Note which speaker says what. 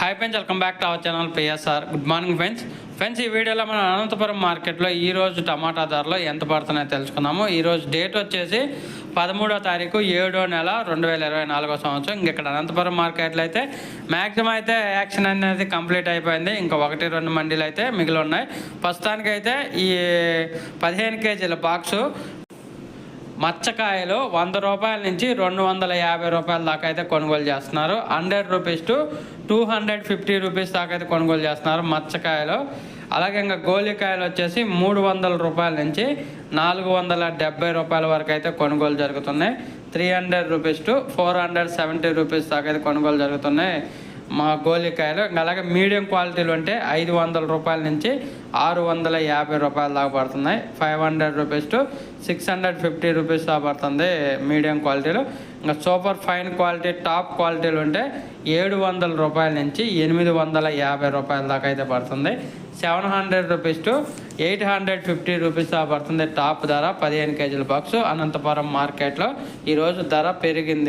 Speaker 1: Hi friends welcome back to our channel PSR good morning friends friends ఈ వీడియోలో మనం అనంతపురం మార్కెట్లో ఈరోజు టమాటా ధరలు ఎంత పడుతున్నాయో తెలుసుకుందాము. ఈరోజు డేట్ వచ్చేసి పదమూడో తారీఖు ఏడో నెల రెండు వేల ఇరవై నాలుగో సంవత్సరం. ఇంక ఇక్కడ అనంతపురం మార్కెట్లో అయితే మ్యాక్సిమం అయితే యాక్షన్ అనేది కంప్లీట్ అయిపోయింది. ఇంకా ఒకటి రెండు మండీలు అయితే మిగిలి ఉన్నాయి. ప్రస్తుతానికైతే ఈ పదిహేను కేజీల బాక్సు మచ్చకాయలు వంద రూపాయల నుంచి రెండు వందల యాభై రూపాయల దాకా అయితే కొనుగోలు చేస్తున్నారు. Hundred rupees to two hundred fifty rupees దాకా అయితే కొనుగోలు చేస్తున్నారు మచ్చకాయలు. అలాగే ఇంకా గోలికాయలు వచ్చేసి మూడు వందల రూపాయల నుంచి నాలుగు వందల డెబ్బై రూపాయల వరకు అయితే కొనుగోలు జరుగుతున్నాయి. Three hundred rupees to four hundred seventy rupees దాకా అయితే కొనుగోలు జరుగుతున్నాయి. మా గోలికాయలు ఇంకా అలాగే మీడియం క్వాలిటీలు ఉంటే ఐదు వందల రూపాయల నుంచి ఆరు వందల యాభై రూపాయల దాకా పడుతున్నాయి. Five hundred rupees to six hundred fifty rupees దాకా పడుతుంది మీడియం క్వాలిటీలు. ఇంకా సూపర్ ఫైన్ క్వాలిటీ టాప్ క్వాలిటీలు ఉంటే ఏడు వందల రూపాయల నుంచి ఎనిమిది వందల యాభై రూపాయల దాకా అయితే పడుతుంది. Seven hundred rupees to eight hundred fifty rupees దాకా పడుతుంది. టాప్ ధర పదిహేను కేజీల బాక్స్ అనంతపురం మార్కెట్లో. ఈరోజు ధర పెరిగింది.